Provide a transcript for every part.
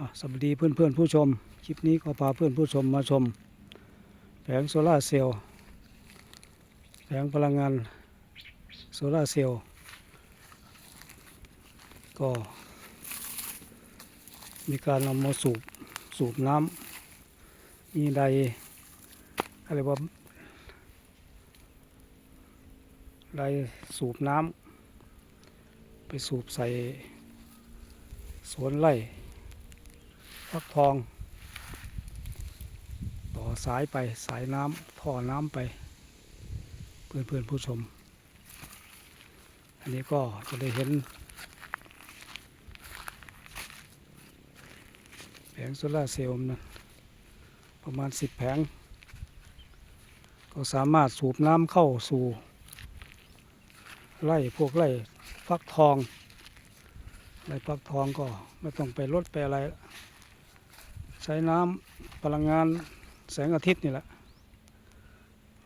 สวัสดีเพื่อนเพื่อนผู้ชม คลิปนี้ก็พาเพื่อนผู้ชมมาชม แผงโซลาเซลล์แผงพลังงานโซลาเซลล์ก็ มีการนำมาสูบสูบน้ำมีใดอะไรว่าใดสูบน้ำไปสูบใส่สวนไร่ ฟักทอง ต่อสายไปสายน้ำท่อน้ำไป เพื่อนเพื่อนผู้ชม อันนี้ก็จะได้เห็นแผงโซลาร์เซลล์นะประมาณสิบแผง ก็สามารถสูบน้ำเข้าสู่ไร่พวกไร่ฟักทองไร่ฟักทองก็ไม่ต้องไปลดไปอะไร ใช้น้ำพลังงานแสงอาทิตย์นี่แหละ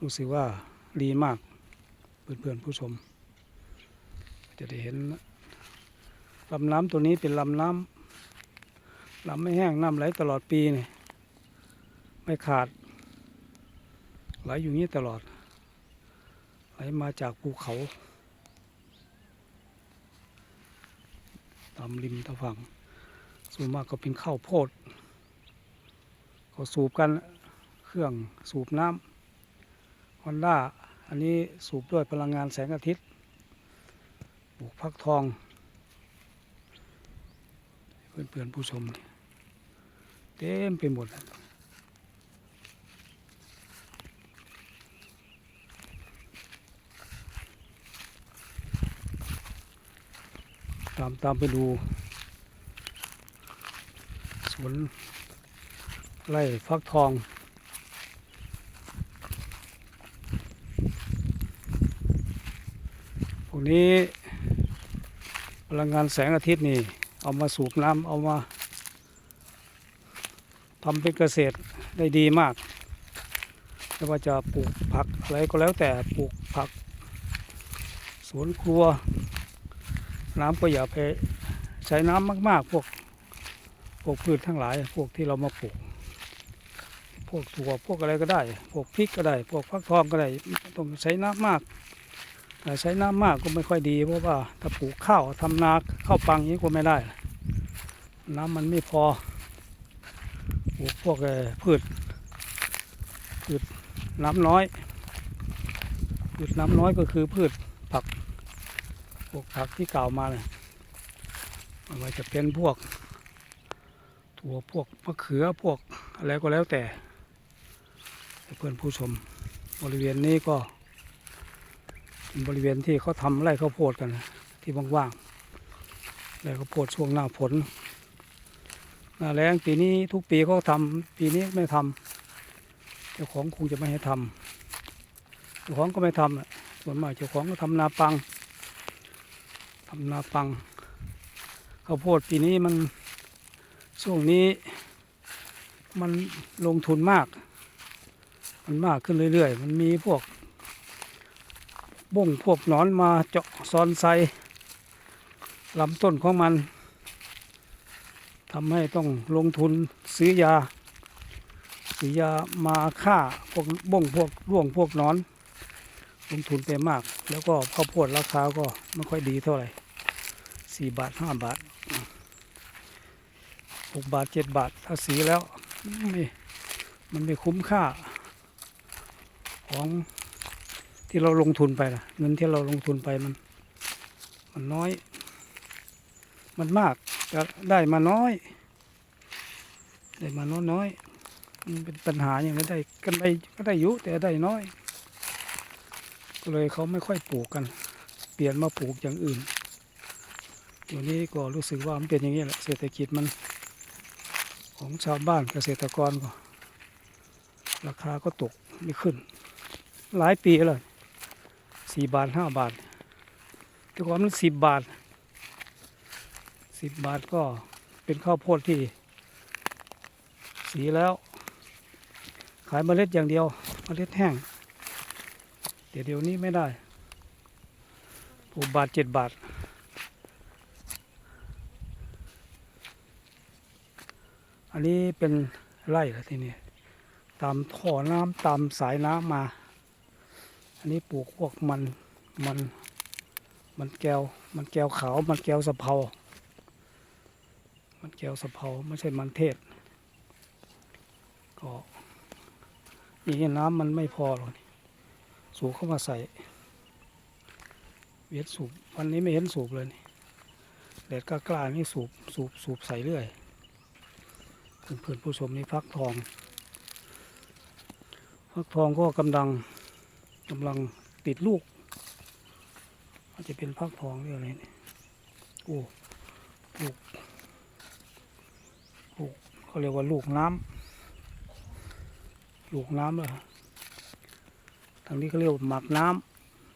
รู้สึกว่าดีมาก เพื่อนๆผู้ชม จะได้เห็นลำน้ำตัวนี้เป็นลำน้ำลำไม่แห้งน้ำไหลตลอดปีนี่ไม่ขาด ไหลอยู่นี้ตลอด ไหลมาจากภูเขาตามริมตะฝั่งส่วนมากก็เป็นข้าวโพด ก็สูบกันเครื่องสูบน้ำฮอนด้าอันนี้สูบด้วยพลังงานแสงอาทิตย์ปลูกพักทอง เพื่อนเพื่อนๆผู้ชม เต็มไปหมดตามตามไปดูสวน ไล่ฟักทอง พวกนี้พลังงานแสงอาทิตย์นี่ เอามาสูบน้ำเอามาทำเป็นเกษตรได้ดีมากไม่ว่าจะปลูกผักอะไรก็แล้วแต่ปลูกผัก สวนครัว น้ำก็อย่าไปใช้น้ำมาก ๆ พวกพวกพืชทั้งหลาย พวกที่เรามาปลูก วกถั่วพวกอะไรก็ได้ พวกพริกก็ได้ พวกฟักทองก็ได้ไม่ต้องใช้น้ำมากแต่ใช้น้ำมากก็ไม่ค่อยดี เพราะว่าถ้าปลูกข้าวทำนาข้าวปังอย่างนี้ก็ไม่ได้ น้ำมันไม่พอปลูกพวกพืชพืชน้ำน้อยพืชน้ำน้อยก็คือพืชผักพวกผักที่กล่าวมาเลยไม่ว่าจะเป็นพวกถั่วพวกมะเขือพวกอะไรก็แล้วแต่ เพื่อนผู้ชม บริเวณนี้ก็เป็นบริเวณที่เขาทำไร่ข้าวโพดกันนะที่ว่างๆไร่ข้าวโพดช่วงหน้าฝนหน้าแล้งปีนี้ทุกปีเขาทำปีนี้ไม่ทำเจ้าของคงจะไม่ให้ทำเจ้าของก็ไม่ทำส่วนมากเจ้าของก็ทำนาปังทำนาปังข้าวโพดปีนี้มันช่วงนี้มันลงทุนมาก มันมากขึ้นเรื่อยๆ มันมีพวกบ่งพวกนอนมาเจาะซอนไซลำต้นของมันทำให้ต้องลงทุนซื้อยา ซื้อยามาฆ่าพวกบ่งพวกร่วงพวกนอน ลงทุนไปมาก แล้วก็ข้าวโพดราคาก็ไม่ค่อยดีเท่าไหร่สี่บาทห้าบาทหกบาทเจ็ดบาทถ้าสีแล้วม่มันไม่คุ้มค่า ของที่เราลงทุนไปนะเงินที่เราลงทุนไปมัน มันน้อย มันมากจะได้มาน้อย ได้มาน้อยน้อยมันเป็นปัญหาอย่างนี้ได้กันได้ก็ได้อยุแต่ได้น้อย ก็เลยเขาไม่ค่อยปลูกกัน เปลี่ยนมาปลูกอย่างอื่นเดี๋ยวนี้ก็รู้สึกว่ามันเป็นอย่างนี้แหละเศรษฐกิจมัน ของชาวบ้านเกษตรกรก็ราคาก็ตกไม่ขึ้น หลายปีแล้วสี่บาทห้าบาทแต่ก่อนมันสิบบาทสิบบาทก็เป็นข้าวโพดที่ สีแล้ว ขายเมล็ดอย่างเดียว เมล็ดแห้ง เดี๋ยวเดี๋ยวนี้ไม่ได้หกบาทเจ็ดบาท อันนี้เป็นไร่แล้วทีนี้ตามท่อน้ำตามสายน้ำมา อันนี้ปลูกพวกมันมันมันแก้ว มันแก้วขาว มันแก้วสะเพา มันแก้วสะเพาไม่ใช่มันเทศ ก็นี่น้ำมันไม่พอหรอกสูบเข้ามาใส่ เวียดสูบวันนี้ไม่เห็นสูบเลยนี่แดดกล้าๆนี่สูบสูบสูบใส่เรื่อยเพื่อนๆผู้ชมนี่ฟักทองฟักทองก็กำลัง กำลังติดลูก อาจจะเป็นฟักทองหรืออะไรนี่โอ้ลูกลูกเขาเรียกว่าลูกน้ำลูกน้ำเหรอทางนี้เขาเรียกว่าหมักน้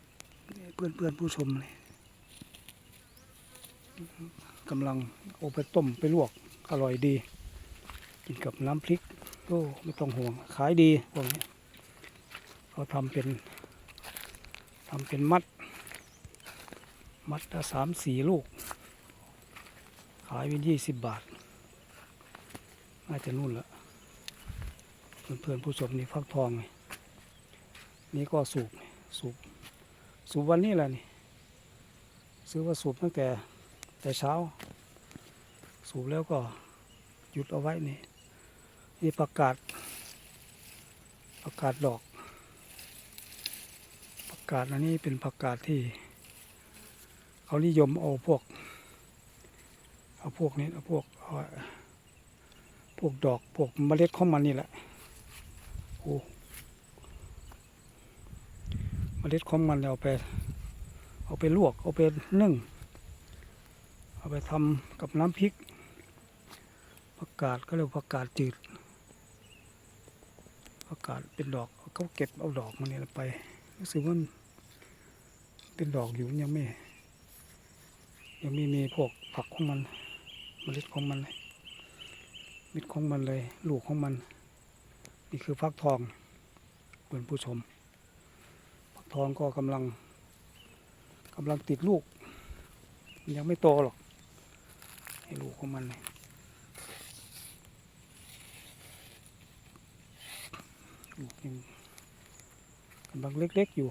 ำเพื่อนเพื่อนผู้ชมนี่กำลังเอาไปต้มไปลวกอร่อยดี กินกับน้ำพริกโอ้ไม่ต้องห่วงขายดีพวกนี้เขาทำเป็น ทำเป็นมัด มัดละสามสี่ลูก ขายเป็นยี่สิบบาท น่าจะนู่นละเพื่อนเพื่อนผู้ชมนี่ฟักทองนี่นี่ก็สูบสูบสูบวันนี้แหละนี่ ซื้อว่าสูบตั้งแต่แต่เช้า สูบแล้วก็หยุดเอาไว้นี่นี่ประกาศประกาศดอก กาศอันนี้เป็นประกาศที่เขานิยมเอาพวก เอาพวกนี้เอาพวกพวกดอกพวกเมล็ดของมันนี่แหละโอ้เมล็ดของมันเนี่ยเอาไป เอาไปลวก เอาไปนึ่ง เอาไปทำกับน้ำพริกผักกาดก็เรียกว่าผักกาดจืดผักกาดเป็นดอกเขาเก็บเอาดอกมันเนี่ยไปรู้สึกว่า เป็นดอกอยู่ยังไม่ ยังไม่มีพวกผักของมันเมล็ดของมันเลยเม็ดของมันเลยลูกของมัน นี่คือฟักทองเพื่อนผู้ชมฟักทองก็กำลังกำลังติดลูก มันยังไม่โตหรอกให้ลูกของมันเลยลูกยังกำลังเล็กๆอยู่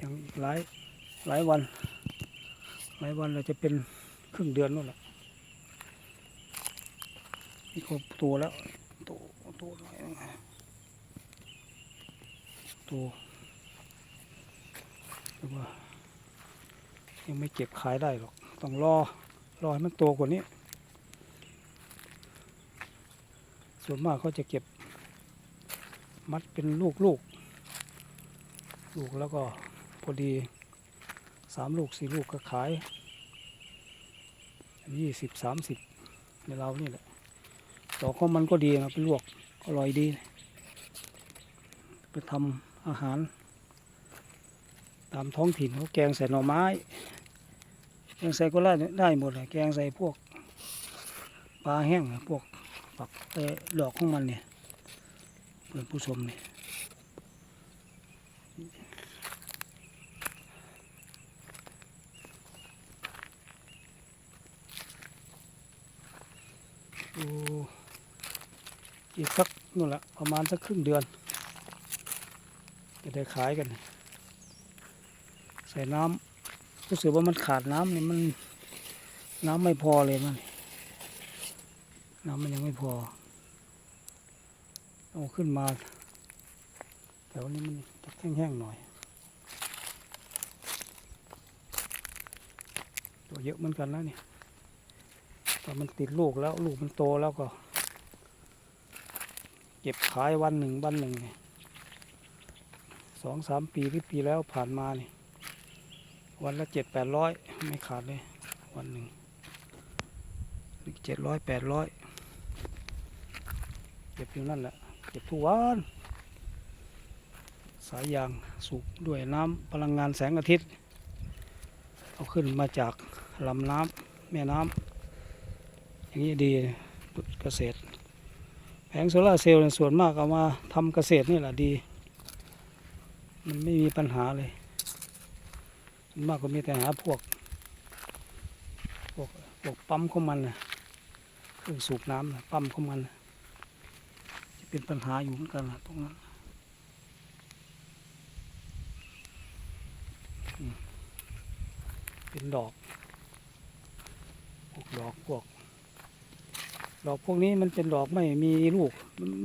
ยังหลายหลายวัน หลายวันเราจะเป็นครึ่งเดือนนู่นแหละนี่ก็โตัวแล้วโตโตหน่อยโตแต่ว่ายังไม่เก็บขายได้หรอก ต้องรอรอให้มันโตกว่านี้ ส่วนมากเขาจะเก็บมัดเป็นลูกลูกลูกแล้วก็ พอดีสามลูกสี่ลูกก็ขายยี่สิบสามสิบในเรานี่แหละดอกของมันก็ดีนะไปลวกอร่อยดี ไปทำอาหาร ตามท้องถิ่นเขาแกงใส่หน่อไม้ แกงใส่ก็ได้ได้หมดเลยแกงใส่พวกปลาแห้งพวกปักเออดอกของมันเนี่ยเพื่อนผู้ชมเนี่ย โอ้ อีกสักนู่นละประมาณสักครึ่งเดือน จะได้ขายกัน ใส่น้ำรู้สึกว่ามันขาดน้ำนี่มันน้ำไม่พอเลยมันน้ำมันยังไม่พอเอาขึ้นมาแถวนี้มันจะแห้งๆหน่อย ตัวเยอะเหมือนกันนะเนี่ยพอมันติดลูกแล้วลูกมันโตแล้วก็ ก็บขายวันหนึ่งวันหนึ่งเนี่ยสองสามปีที่ปีแล้วผ่านมาเนี่ยวันละเจ็ดแปดร้อยไม่ขาดเลย วันหนึ่งเจ็ดร้อยแปดร้อยเก็บอยู่นั่นแหละเก็บทุกวัน สายยางสูบด้วยน้ำพลังงานแสงอาทิตย์ เอาขึ้นมาจากลำน้ำแม่น้ำอย่างนี้ดีเกษตร งโซลาเซลล์ส่วนมากเอามาทำเกษตรนี่แหละดี มันไม่มีปัญหาเลยส่วนมากก็มีแต่หาพวกพวกพวกปั๊มของมันนะเครื่องสูบน้ำนะปั๊มของมันนะจะเป็นปัญหาอยู่เหมือนกันนะตรงนั้นเป็นดอก พวกดอกพวก ดอกพวกนี้มันเป็นดอกไม่มีลูก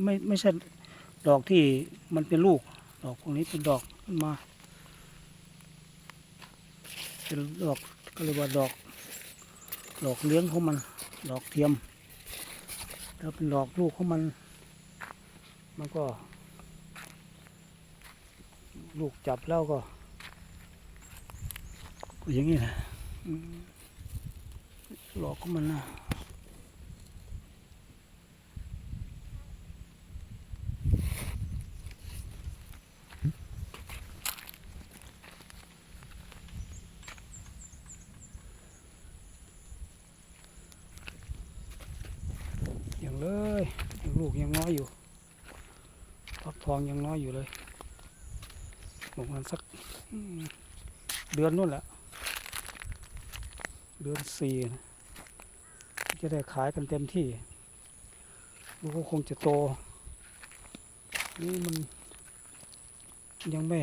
ไม่ไม่ใช่ดอกที่มันเป็นลูก ดอกพวกนี้เป็นดอกขึ้นมา เป็นดอกก็เรียกว่าดอก ดอกเลี้ยงของมัน ดอกเทียมถ้าเป็นดอกลูกของมัน มันก็ ลูกจับแล้วก็อย่างนี้นะอืมดอกของมันนะอย่างเลยยังลู กยังน้อยอยู่ฟักทองยังน้อยอยู่เลยประมาณสักเดือนนู่นแหละ เดือนสี่นะจะได้ขายกันเต็มที่ลูกก็คงจะโต นี่มันยังไม่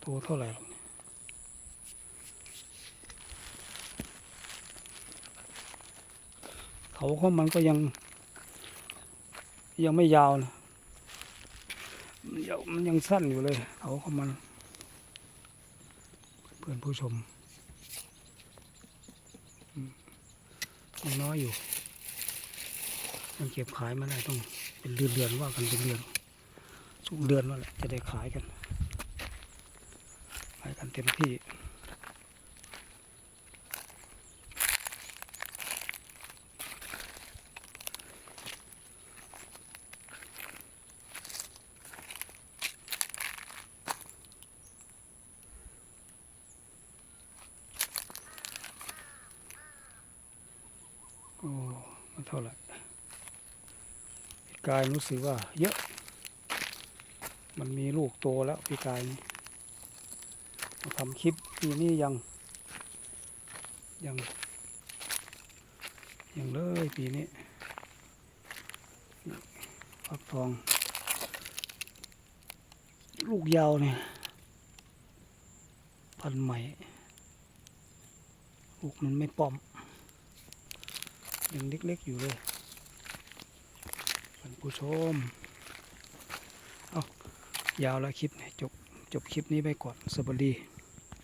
โตเท่าไหร่เขาของมันก็ยัง ยังไม่ยาวนะมันยาวมันยังสั้นอยู่เลยเขาของมัน เพื่อนผู้ชมยังน้อยอยู่ยังเก็บขายไม่ได้ต้องเป็นเดือนเดือนๆว่ากันเป็นเดือนสุกเดือนนั่นแหละจะได้ขายกันขายกันเต็มที่ โอ้ไม่ เท่าไหร่พี่กายรู้สึกว่า เยอะ มันมีลูกโตแล้วพี่กายมาทำคลิปปีนี้ยัง ยังยังเลยปีนี้ฟักทอง ลูกยาวเนี่ยพันใหม่ ลูกมันไม่ป้อม ยังเล็กๆอยู่เลยท่านผู้ชม เอายาวแล้วคลิปนี้จบจบคลิปนี้ไปก่อนสวัสดี